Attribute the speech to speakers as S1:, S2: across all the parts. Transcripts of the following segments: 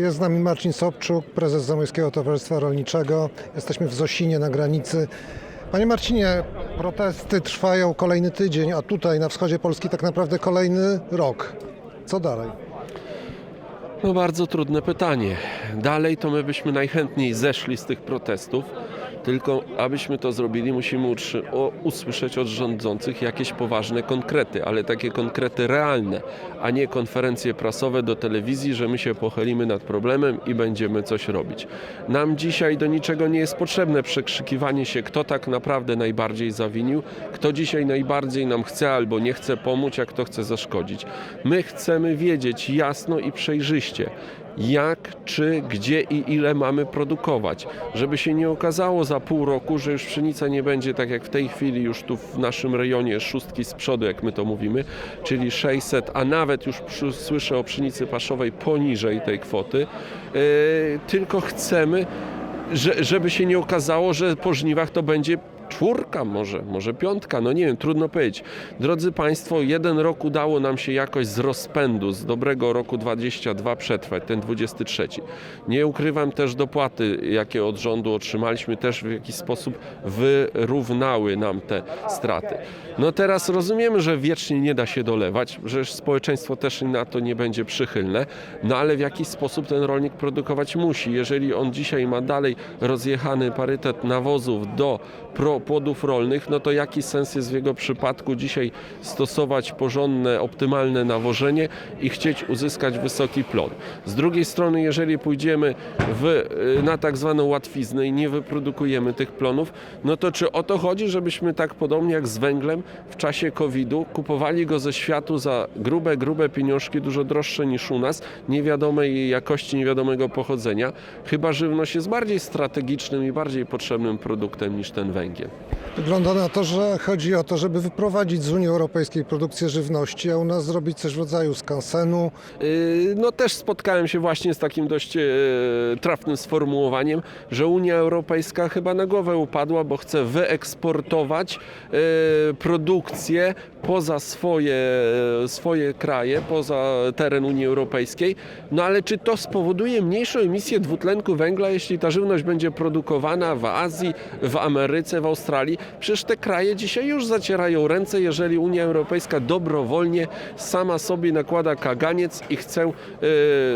S1: Jest z nami Marcin Sobczuk, prezes Zamojskiego Towarzystwa Rolniczego. Jesteśmy w Zosinie na granicy. Panie Marcinie, protesty trwają kolejny tydzień, a tutaj na wschodzie Polski tak naprawdę kolejny rok. Co dalej?
S2: No bardzo trudne pytanie. Dalej to my byśmy najchętniej zeszli z tych protestów, tylko abyśmy to zrobili, musimy usłyszeć od rządzących jakieś poważne konkrety, ale takie konkrety realne, a nie konferencje prasowe do telewizji, że my się pochylimy nad problemem i będziemy coś robić. Nam dzisiaj do niczego nie jest potrzebne przekrzykiwanie się, kto tak naprawdę najbardziej zawinił, kto dzisiaj najbardziej nam chce albo nie chce pomóc, a kto chce zaszkodzić. My chcemy wiedzieć jasno i przejrzyście, jak, czy, gdzie i ile mamy produkować. Żeby się nie okazało za pół roku, że już pszenica nie będzie tak jak w tej chwili już tu w naszym rejonie szóstki z przodu, jak my to mówimy, czyli 600, a nawet już słyszę o pszenicy paszowej poniżej tej kwoty. Yy, tylko chcemy, że, żeby się nie okazało, że po żniwach to będzie czwórka może, może piątka, no nie wiem, trudno powiedzieć. Drodzy Państwo, jeden rok udało nam się jakoś z rozpędu, z dobrego roku 22 przetrwać, ten 23. Nie ukrywam też dopłaty, jakie od rządu otrzymaliśmy, też w jakiś sposób wyrównały nam te straty. No teraz rozumiemy, że wiecznie nie da się dolewać, że społeczeństwo też na to nie będzie przychylne, no ale w jakiś sposób ten rolnik produkować musi. Jeżeli on dzisiaj ma dalej rozjechany parytet nawozów do pro, płodów rolnych, no to jaki sens jest w jego przypadku dzisiaj stosować porządne, optymalne nawożenie i chcieć uzyskać wysoki plon. Z drugiej strony, jeżeli pójdziemy w, y, na tak zwaną łatwiznę i nie wyprodukujemy tych plonów, no to czy o to chodzi, żebyśmy tak podobnie jak z węglem w czasie COVID-u kupowali go ze światu za grube, grube pieniążki, dużo droższe niż u nas, niewiadomej jakości, niewiadomego pochodzenia. Chyba żywność jest bardziej strategicznym i bardziej potrzebnym produktem niż ten węgiel.
S1: Wygląda na to, że chodzi o to, żeby wyprowadzić z Unii Europejskiej produkcję żywności, a u nas zrobić coś w rodzaju skansenu.
S2: Yy, No też spotkałem się właśnie z takim dość e, trafnym sformułowaniem, że Unia Europejska chyba na głowę upadła, bo chce wyeksportować e, produkcję poza swoje, swoje kraje, poza teren Unii Europejskiej. No ale czy to spowoduje mniejszą emisję dwutlenku węgla, jeśli ta żywność będzie produkowana w Azji, w Ameryce, w Australii? Przecież te kraje dzisiaj już zacierają ręce, jeżeli Unia Europejska dobrowolnie sama sobie nakłada kaganiec i chce e,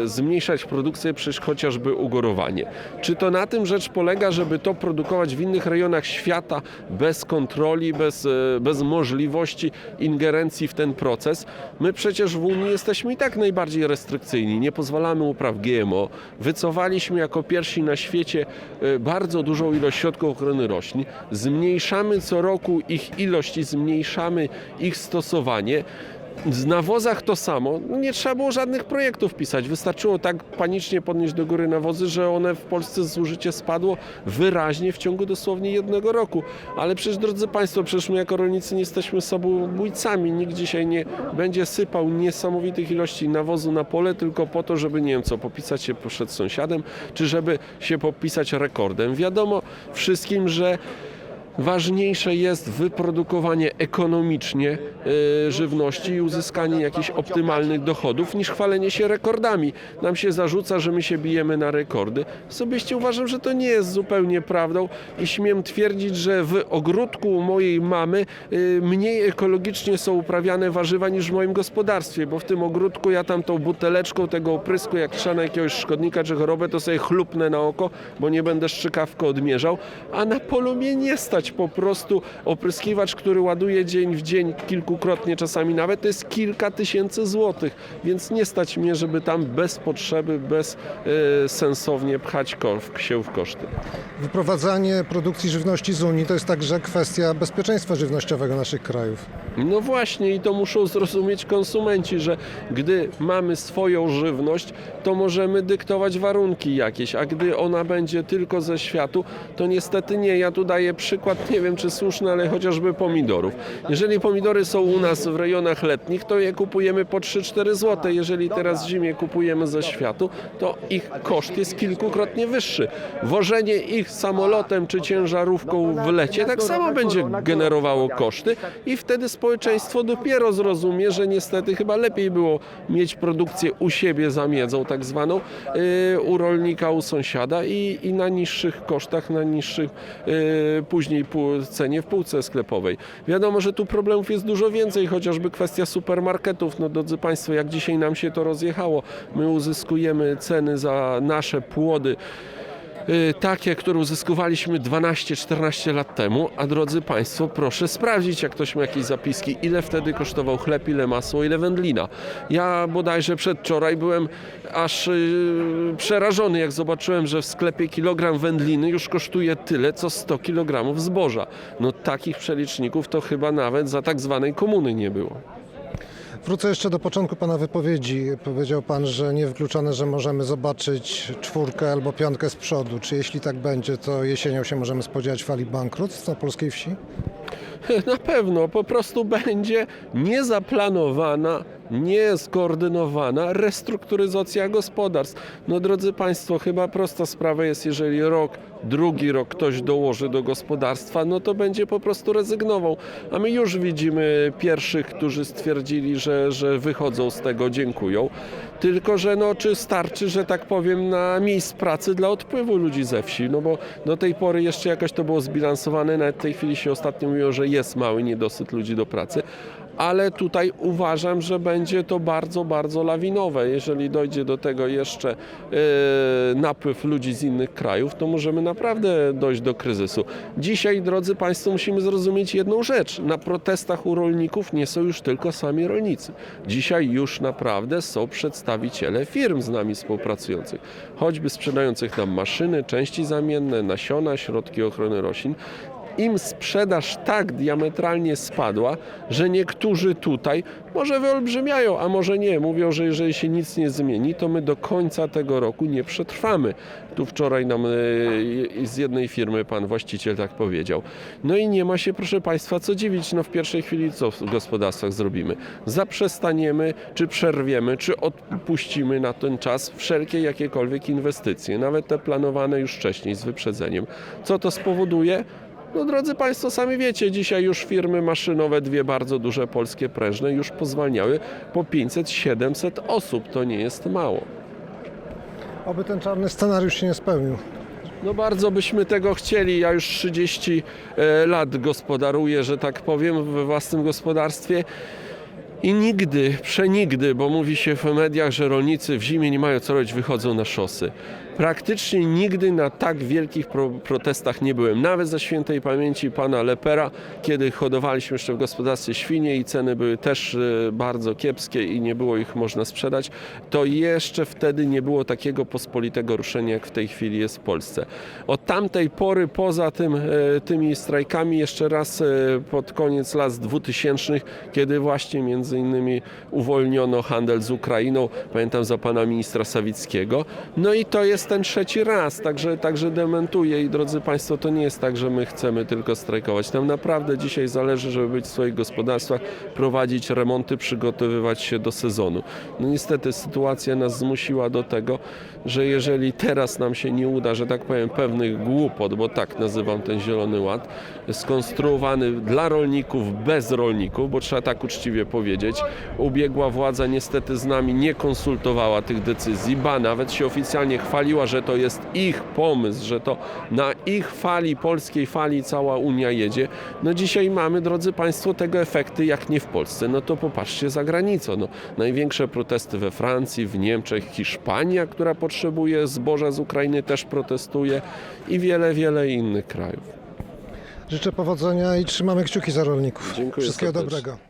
S2: zmniejszać produkcję przez chociażby ugorowanie. Czy to na tym rzecz polega, żeby to produkować w innych rejonach świata bez kontroli, bez, e, bez możliwości ingerencji w ten proces? My przecież w Unii jesteśmy i tak najbardziej restrykcyjni. Nie pozwalamy upraw GMO. Wycofaliśmy jako pierwsi na świecie e, bardzo dużą ilość środków ochrony roślin. Zmniejszamy co roku ich ilość i zmniejszamy ich stosowanie. W nawozach to samo. Nie trzeba było żadnych projektów pisać. Wystarczyło tak panicznie podnieść do góry nawozy, że one w Polsce zużycie spadło wyraźnie w ciągu dosłownie jednego roku. Ale przecież, drodzy Państwo, przecież my jako rolnicy nie jesteśmy samobójcami. Nikt dzisiaj nie będzie sypał niesamowitych ilości nawozu na pole tylko po to, żeby nie wiem co, popisać się przed sąsiadem, czy żeby się popisać rekordem. Wiadomo wszystkim, że Ważniejsze jest wyprodukowanie ekonomicznie e, żywności i uzyskanie jakichś optymalnych dochodów niż chwalenie się rekordami. Nam się zarzuca, że my się bijemy na rekordy. Osobiście uważam, że to nie jest zupełnie prawdą i śmiem twierdzić, że w ogródku mojej mamy e, mniej ekologicznie są uprawiane warzywa niż w moim gospodarstwie, bo w tym ogródku ja tam tą buteleczką tego oprysku, jak trzeba jakiegoś szkodnika czy chorobę, to sobie chlupnę na oko, bo nie będę szczykawko odmierzał, a na polu mnie nie stać po prostu opryskiwacz, który ładuje dzień w dzień kilkukrotnie, czasami nawet, to jest kilka tysięcy złotych, więc nie stać mnie, żeby tam bez potrzeby, bez e, sensownie pchać się w koszty.
S1: Wyprowadzanie produkcji żywności z Unii to jest także kwestia bezpieczeństwa żywnościowego naszych krajów.
S2: No właśnie i to muszą zrozumieć konsumenci, że gdy mamy swoją żywność, to możemy dyktować warunki jakieś, a gdy ona będzie tylko ze światu, to niestety nie. Ja tu daję przykład, nie wiem czy słuszny, ale chociażby pomidorów. Jeżeli pomidory są u nas w rejonach letnich, to je kupujemy po 3-4 zł. Jeżeli teraz w zimie kupujemy ze światu, to ich koszt jest kilkukrotnie wyższy. Wożenie ich samolotem czy ciężarówką w lecie tak samo będzie generowało koszty i wtedy społeczeństwo dopiero zrozumie, że niestety chyba lepiej było mieć produkcję u siebie za miedzą tak zwaną, y, u rolnika, u sąsiada i, i na niższych kosztach, na niższych y, później pół- cenie w półce sklepowej. Wiadomo, że tu problemów jest dużo więcej, chociażby kwestia supermarketów. No drodzy Państwo, jak dzisiaj nam się to rozjechało, my uzyskujemy ceny za nasze płody takie, które uzyskowaliśmy 12-14 lat temu, a drodzy Państwo, proszę sprawdzić, jak ktoś ma jakieś zapiski, ile wtedy kosztował chleb, ile masło, ile wędlina. Ja bodajże przedwczoraj byłem aż y, przerażony, jak zobaczyłem, że w sklepie kilogram wędliny już kosztuje tyle, co 100 kg zboża. No takich przeliczników to chyba nawet za tak zwanej komuny nie było.
S1: Wrócę jeszcze do początku Pana wypowiedzi. Powiedział Pan, że niewykluczone, że możemy zobaczyć czwórkę albo piątkę z przodu. Czy jeśli tak będzie, to jesienią się możemy spodziewać fali bankructw na polskiej wsi?
S2: Na pewno, po prostu będzie niezaplanowana, nieskoordynowana restrukturyzacja gospodarstw. No drodzy Państwo, chyba prosta sprawa jest, jeżeli rok, drugi rok ktoś dołoży do gospodarstwa, no to będzie po prostu rezygnował. A my już widzimy pierwszych, którzy stwierdzili, że, że wychodzą z tego, dziękują. Tylko, że no, czy starczy, że tak powiem, na miejsc pracy dla odpływu ludzi ze wsi? No bo do tej pory jeszcze jakoś to było zbilansowane, nawet w tej chwili się ostatnio mówiło, że jest mały niedosyt ludzi do pracy. Ale tutaj uważam, że będzie to bardzo, bardzo lawinowe. Jeżeli dojdzie do tego jeszcze e, napływ ludzi z innych krajów, to możemy naprawdę dojść do kryzysu. Dzisiaj, drodzy Państwo, musimy zrozumieć jedną rzecz. Na protestach u rolników nie są już tylko sami rolnicy. Dzisiaj już naprawdę są przedstawiciele firm z nami współpracujących, choćby sprzedających nam maszyny, części zamienne, nasiona, środki ochrony roślin im sprzedaż tak diametralnie spadła, że niektórzy tutaj może wyolbrzymiają, a może nie. Mówią, że jeżeli się nic nie zmieni, to my do końca tego roku nie przetrwamy. Tu wczoraj nam e, z jednej firmy pan właściciel tak powiedział. No i nie ma się, proszę Państwa, co dziwić. No w pierwszej chwili co w gospodarstwach zrobimy? Zaprzestaniemy, czy przerwiemy, czy odpuścimy na ten czas wszelkie jakiekolwiek inwestycje, nawet te planowane już wcześniej z wyprzedzeniem. Co to spowoduje? No drodzy Państwo, sami wiecie, dzisiaj już firmy maszynowe, dwie bardzo duże polskie prężne, już pozwalniały po 500-700 osób. To nie jest mało.
S1: Oby ten czarny scenariusz się nie spełnił.
S2: No bardzo byśmy tego chcieli. Ja już 30 e, lat gospodaruję, że tak powiem, we własnym gospodarstwie. I nigdy, przenigdy, bo mówi się w mediach, że rolnicy w zimie nie mają co robić, wychodzą na szosy. Praktycznie nigdy na tak wielkich pro, protestach nie byłem. Nawet za świętej pamięci pana Lepera, kiedy hodowaliśmy jeszcze w gospodarstwie świnie i ceny były też e, bardzo kiepskie i nie było ich można sprzedać, to jeszcze wtedy nie było takiego pospolitego ruszenia, jak w tej chwili jest w Polsce. Od tamtej pory, poza tym, e, tymi strajkami, jeszcze raz e, pod koniec lat 2000, kiedy właśnie między innymi uwolniono handel z Ukrainą, pamiętam za pana ministra Sawickiego. No i to jest ten trzeci raz, także, także dementuję i drodzy Państwo, to nie jest tak, że my chcemy tylko strajkować. Nam naprawdę dzisiaj zależy, żeby być w swoich gospodarstwach, prowadzić remonty, przygotowywać się do sezonu. No niestety sytuacja nas zmusiła do tego, że jeżeli teraz nam się nie uda, że tak powiem, pewnych głupot, bo tak nazywam ten Zielony Ład, skonstruowany dla rolników, bez rolników, bo trzeba tak uczciwie powiedzieć, ubiegła władza niestety z nami nie konsultowała tych decyzji, ba nawet się oficjalnie chwaliła, że to jest ich pomysł, że to na ich fali, polskiej fali cała Unia jedzie. No dzisiaj mamy, drodzy Państwo, tego efekty jak nie w Polsce. No to popatrzcie za granicą. No, największe protesty we Francji, w Niemczech, Hiszpania, która potrzebuje zboża z Ukrainy też protestuje i wiele, wiele innych krajów.
S1: Życzę powodzenia i trzymamy kciuki za rolników.
S2: Dziękuję
S1: Wszystkiego
S2: serdecznie.
S1: dobrego.